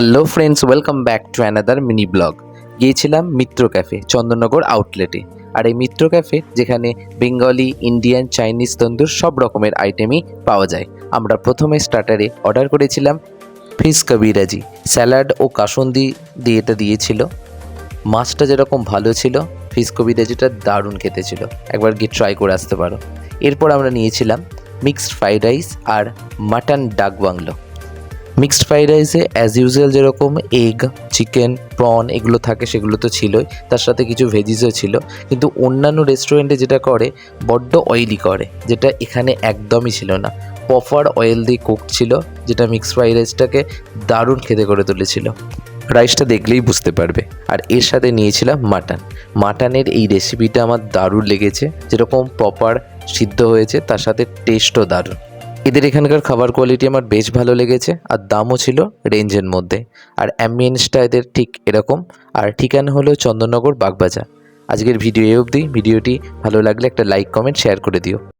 Hello friends welcome back to another mini blog গিয়েছিলাম Mitra cafe Chandannagar আউটলেটে আর এই মিত্র ক্যাফে যেখানে বেঙ্গলি ইন্ডিয়ান চাইনিজ তন্দুর সব রকমের আইটেমই পাওয়া যায়। আমরা প্রথমে স্টার্টারে অর্ডার করেছিলাম ফিশ কবিরাজি। স্যালাড ও কাসন্দি দিয়ে এটা দিয়েছিল। মাছটা যেরকম ভালো ছিল ফিশ কবিরাজিটা দারুণ খেতে ছিল। একবার গিয়ে ট্রাই করে আসতে পারো। এরপর আমরা নিয়েছিলাম মিক্সড ফ্রাইড রাইস আর mutton dak bungalow. Mixed fried রাইসে as usual যেরকম এগ চিকেন প্রন এগুলো থাকে সেগুলো তো ছিলই। তার সাথে কিছু ভেজিসও ছিল। কিন্তু অন্যান্য রেস্টুরেন্টে যেটা করে, বড্ড অয়েলি করে, যেটা এখানে একদমই ছিল না। প্রপার অয়েল দিয়ে কুক ছিল, যেটা মিক্সড ফ্রাইড রাইসটাকে দারুণ খেতে করে তুলেছিল। রাইসটা দেখলেই বুঝতে পারবে। আর এর সাথে নিয়েছিলাম মাটন। মাটনের এই রেসিপিটা আমার দারুণ লেগেছে। যেরকম প্রপার সিদ্ধ হয়েছে, তার সাথে টেস্টও দারুণ। এদের এখানকার খাবার কোয়ালিটি আমার বেশ ভালো লেগেছে, আর দামও ছিল রেঞ্জের মধ্যে। আর অ্যাম্বিয়েন্সটা এদের ঠিক এরকম, আর ঠিকানা হলো চন্দননগর বাগবাজার। আজকের ভিডিও এ অবধি ভিডিওটি ভালো লাগলে একটা লাইক কমেন্ট শেয়ার করে দিও।